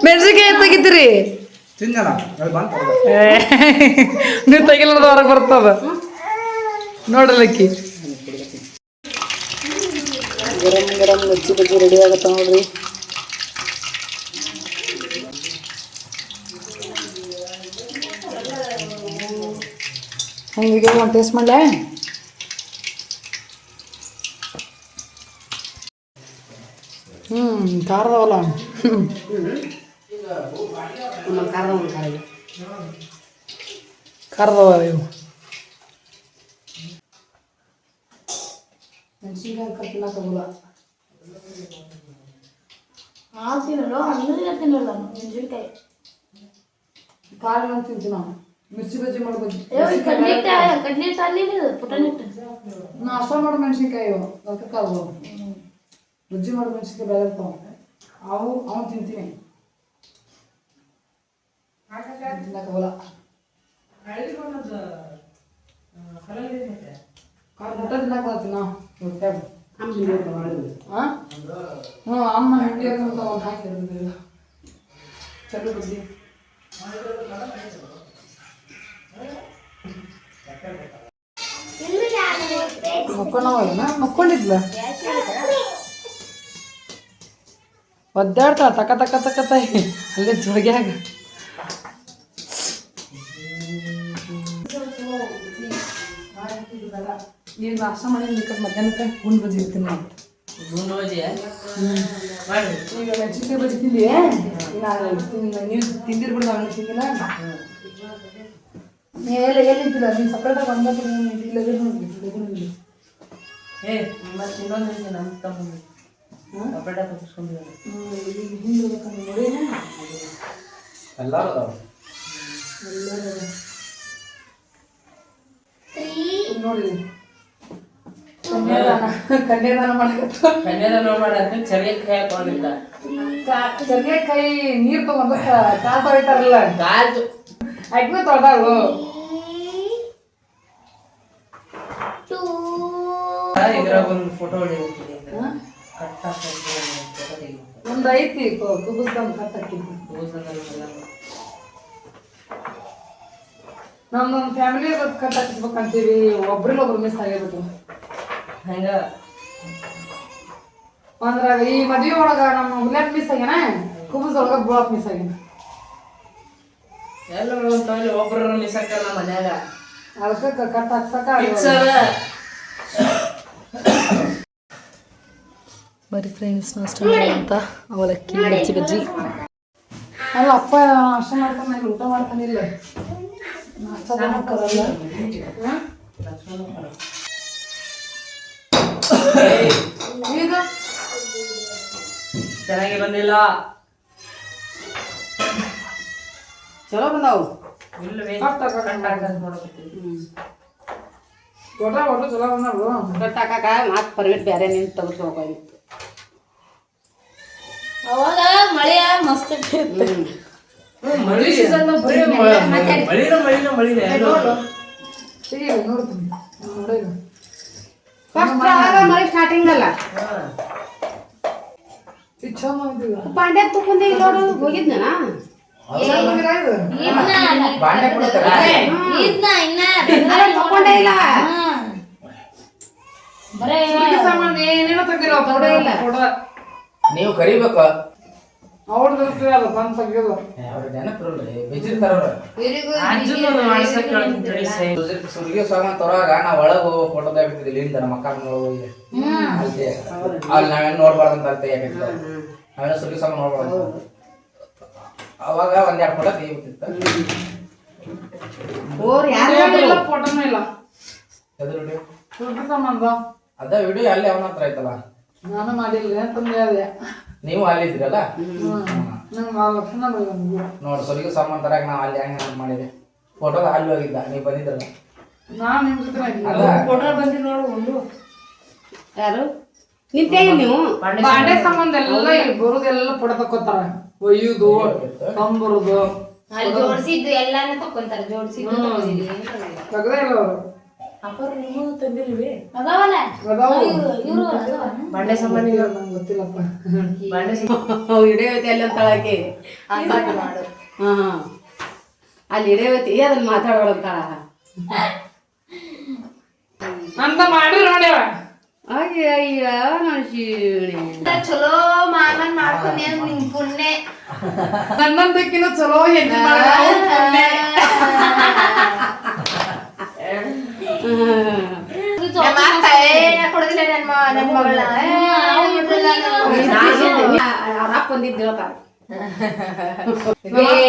ಮೆಣಸಿನ್ಕಾಯಿ ತೆಗಿತೀರಿ ತಿನ್ನಲ್ಲ ಅದು ಬಂತು ನೀವು ತೆಗಿಲಾರ್ದ ಹೊರಗೆ ಬರ್ತದ. ನೋಡಲಕ್ಕಿ ಗರಂ ಗರಂ ಮಿರ್ಚಿ ಬಜ್ಜಿ ರೆಡಿ ಆಗತ್ತ ನೋಡ್ರಿ. ಹಂಗೆ ಒಂದು ಟೇಸ್ಟ್ ಮಾಡಲೇ? ಹ್ಞೂ ಖಾರದವಲ್ಲ ಹ್ಞೂ ಖಾರದವ ಇವು ಮೆಣಸಿನ್ಕಾಯಿ ಕಟ್ಟಿನಾಕಲ್ಲ ಆ ತಿನ್ನಲ್ಲ ಹಣ್ಣುಗೆ ತಿನ್ನಲ್ಲ ಮೆಣಸಿನ್ಕಾಯಿ ಖಾರ ಅಂತ ತಿಂತೀವಿ ನಾನು ಮಿರ್ಚಿ ಬಜ್ಜಿ ಮಾಡ್ಬೋದು ಕಡ್ಲಿ ಕಡ್ಲಿ ತಾಲಿ ಪುಟನಿಟ್ಟು ನಾಷ್ಟ ಮಾಡೋ ಮೆಣಸಿನ್ಕಾಯಿ ಇವು ಅದಕ್ಕೆ ಬಜ್ಜಿ ಮಾಡೋ ಮೆಣಸಿನ್ಕಾಯಿ ಬೇರೆ ಇರ್ತಾವ ಅವು ಅವು ತಿಂತೀನಿ ತಿನ್ನಕ್ಕಾಗಲ್ಲ ಖಾರ ಊಟ ತಿನ್ನಕ್ಕಾಗತ್ತಿ ನಾವು ರೊಟ್ಯಾಗ ಹಾಂ ಹ್ಞೂ ಅಮ್ಮ ಹಿಂಡಿ ಅಂತ ಒಂದು ಹಾಕಿರೋದಿಲ್ಲ ಚಲೋ ಮಕ್ಕೊಂಡವಲ್ಲ ಮಕ್ಕೊಂಡಿದ್ಲ? ಒದ್ದಾಡ್ತಾಳ ತಕ ತಕ ತಕ ತಾಯಿ. ಅಲ್ಲೇ ಜೋಗ್ಯಾಗ ಈಗ ನಾಶ ಮಾಡಿ ಬೇಕಾದ್ರೆ ಮಧ್ಯಾಹ್ನಕ್ಕೆ ಗುಂಡು ಬಜ್ಜಿ ಇರ್ತೀನಿ ನಾನು ಗುಂಡು ಬಜ್ಜಿ ಈಗ ಮೆಣಸಿನ್ಕಾಯಿ ಬಜ್ಜಿ ತಿಂದಿ ನೀವು ತಿಂದಿರ್ ಬಿಡಿ ನಾನು ತಿಂದಿಲ್ಲ ಎಲ್ಲ ಎಲ್ಲಿದ್ದಿಲ್ಲ ನೀವು ಸಪ್ರೇಟಾಗಿ ಒಂದೇ ಇಲ್ಲ ಏ ಮತ್ತೆ ಇನ್ನೊಂದು ನಮ್ಮ ತಮ್ಮ ಸಪ್ರೇಟಾಗಿ ಕಟ್ಟಿಸ್ಕೊಂಡಿದ್ದಾರೆ ಹಿಂದಿರ್ಬೇಕಂದ್ರೆ ನೋಡಿ. ಎಲ್ಲರೂ? ಎಲ್ಲರೂ. ನೋಡಿ. ಕನ್ಯಾದಾನ. ಕನ್ಯಾದಾನ ಮಾಡಕತ್ತ. ಕನ್ಯಾದಾನ ಮಾಡಕ್ಕೆ ಕೈ ಹಾಕೊಂಡಿದ್ದ. ಕೈ ನೀರ್ ತಗೊಂಡು ಕಾಲ್ ತೊಳಿತಾರಲ್ಲ ಕಾಲ್ದು ಅಗ್ನಿ ತೊಳೆದಾಳು. ಇದ್ರಾಗ ಒಂದು ಫೋಟೋ ಕಟ್ಟ ಒಂದ್ ಐತಿ ನಮ್ದೊಂದು ಫ್ಯಾಮಿಲಿ ಕಟ್ ಹಾಕಿಸ್ಬೇಕಂತೀವಿ. ಒಬ್ರಿಗೊಬ್ರು ಒಬ್ರು ಮಿಸ್ ಆಗಿರ್ಬೇಕು ಹಂಗ? ಅಂದ್ರಾಗ ಈ ಮದ್ವಿ ಒಳಗ ನಮ್ಮ ಹುಲ್ಯಾಕ್ ಮಿಸ್ ಆಗ್ಯಾನ? ಕುಬುಸ್ ಒಳಗ ಬೋಳಕ್ ಮಿಸ್ ಆಗ್ಯಾನ. ಎಲ್ಲರೂ ಅಂತಂದ್ರೆ ಒಬ್ರು ಮಿಸ್ ಹಾಕಲ್ಲ ಮನ್ಯಾಗ. ಅದಕ್ಕೆ ಕಟ್ ಹಾಕ್ಸಕ ಬರೀ ಫ್ರೆಂಡ್ಸ್ ನಾಷ್ಟ ಅಂತ. ಅವಲಕ್ಕಿ ಬಜ್ಜಿ ಬಜ್ಜಿ. ಅಲ್ಲ ಅಪ್ಪ ನಾಷ್ಟ ಮಾಡ್ಕೊಂಡು ಊಟ ಮಾಡ್ಕೊಂಡಿಲ್ಲ. ನಾಷ್ಟ ಈಗ ಚೆನ್ನಾಗಿ ಬಂದಿಲ್ಲ. ಚಲೋ ಬಂದಾವು. ಇಲ್ಲವೇ? ಕಟ್ ಹಾಕ ಕಟ್ ಹಾಕಂತ ನೋಡಕತ್ತೀನಿ ಒಟ ಒಟ್ಟು ಚಲೋ ಬಂದವು. ಕಟ್ ಹಾಕಾಕ ಮತ್ತೆ ಪರ್ಮಿಟ್ ಬೇರೆ ನಿಂತು ಅವಾಗ ಮಳೆ ಮಸ್ತ್. ಮಳಿ ಸೀಸನ್ ಬರೀ ಮಳಿನ ಮಳಿನ ಮಳಿನ ಈಗ ನೋಡ್ತೀನಿ. ನೋಡಿ ಫಸ್ಟ್ ಅಲ್ಲ ಇದು ಚಂದ ಇಲ್ಲ ನೋಡು ಹೋಗಿದ್ನ ತಕೊಂಡೇ ಇಲ್ಲ. ಬರೇ ಸಾಮಾನು ಏನೇನೋ ತೆಗ್ದಿರೋ ಫೋಟೋ ಇಲ್ಲ. ನೀವು ಕರಿಬೇಕು? ಅವ್ರ ಅದು ಬಂದ್ ತೆಗ್ಯೋದು ಅವ್ರ ನೆನಪಿರಲ್ರಿ ಬಿಜಿರ್ತಾರ ಅವ್ರು ಅಜ್ಜನ ಮಾಡ್ಸಕ್ ಹೇಳ್ತೀನಿ ತಡಿ ಸೈ. ಸುರ್ಗಿ ಸಾಮಾನ್ ತರುವಾಗ ನಾವ್ ಒಳಗ ಫೋಟೋ ತೆಗಿತಿದ್ವಿ ಇಲ್ಲಿಂದ ನಮ್ಮ ಅಕ್ಕ ಹೋಗಿ. ಅಲ್ಲಿ ನಾವೇನ್ ಅಂತ ಅರ್ಥ ಯಾಕಂತ ನಾವೇನೋ ಸುರ್ಗಿ ಸ್ವಾಮಿ ನೋಡ್ಬಾರ್ದು ಅವಾಗ ಒಂದೆರಡು ಫೋಟೋ ತೆಗಿಬಿಟ್ಟಿತ್ತ ಇಲ್ಲ ಫೋಟೋನೂ ಇಲ್ಲ. ಎದುರು video? ಸುದ್ದಿ ಸಂಬಂಧ. ಅದ ವಿಡಿಯೋ ಅಲ್ಲಿ ಅವನ ಹತ್ರ ಐತಲ್ಲ ನಾನು ಮಾಡಿಲ್ಲ ತಂದೆ ಅದೇ ನೀವು ಅಲ್ಲಿದ್ದೀರಲ್ಲ ನೋಡ್ ಸುರ್ಗಿ ಸಾಮಾನ್ ತರಕ ನಾವು ಅಲ್ಲಿ ಹೆಂಗ ಮಾಡಿದೆ. ಫೋಟೋ ಅಲ್ಲಿ ಹೋಗಿದ್ದ ನೀವು ಬಂದಿದ್ರಲ್ಲ? ನಾನು ನಿಮ್ಮ ಜೊತೆ ಫೋಟೋ ಬಂದಿ ನೋಡು ಒಂದು. ಯಾರು? ನಿಂತೇಳಿ ನೀವು? ಬಾಂಡೆ ಸಂಬಂಧ ಎಲ್ಲ ಇಲ್ಲಿ ಬರೋದೆಲ್ಲ ಫೋಟೋ ತಕ್ಕೋತಾರ ಒಯ್ಯುದು ತಂಬರುದು ಅಲ್ಲಿ ಜೋಡಿಸಿದ್ದು ಎಲ್ಲಾನು ತಕೊಂತಾರ ಜೋಡಿಸಿದ್ದು ತಗೊಂಡಿಲ್ಲ ತೆಗ್ದೇ ಇಲ್ಲ ಅವರು. ಅಪ್ಪರು ನಿಮ್ಮದು ತಂದಿಲ್ವೇ? ಅದಾವಲ್ಲ. ಇವ್ರು ಬಾಂಡೆ ಸಾಮಾನು ನಂಗೆ ಗೊತ್ತಿಲ್ಲಪ್ಪ. ಬಾಂಡೆ ಹಿಡಿಯವತಿ ಅಲ್ಲಿ ಮಾಡು. ಹಾ ಹಾ ಅಲ್ಲಿ ಅದನ್ನ ಮಾತಾಡೋಳಂತಾಳ ಅಂತ ಮಾಡಿ ನೋಡ್ಯವ ಅಯ್ಯ ಅಯ್ಯ ನಾನು ಶಿವಣೆ ಚಲೋ ಮಾಮನ್ ಮಾಡ್ಕೊಂಡ್ ನಿನ್ ಪುಣ್ಯ. ನನ್ನಂದಕ್ಕಿನ ಚಲೋ ಹೆಣ್ಣು ಮಾಡ್ಯಾವ. ನಮ್ಮ ಅಕ್ಕ ಏ ನಾ ಕೊಡುದಿಲ್ಲ ನನ್ ಮ ನನ್ ಮಗಳ ಅರಪ್ಪ ಬಂದಿದ್ದು ಹೇಳ್ತಾರ ಏ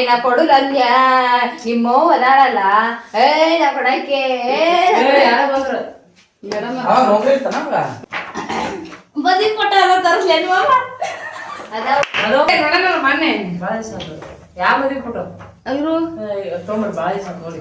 ನಾ ಕೊಡುಲ್ಲ ಅಂದ್ಯ ನಿಮ್ಮ ಅದಾಳಲ್ಲ ಏ ನಾ ಕೊಡಕ್ಕೆ. ಬದಿ ಕೊಟ್ಟ ಅದ ತರಿಸ್ಲೇನು ಅದು ಮೊನ್ನೆ. ಸಾಕು. ಯಾವ ಮದಿ ಫೋಟೋ ಅವರು ತೊಗೊಂಡ್ರೆ ಸಾಕು ನೋಡಿ.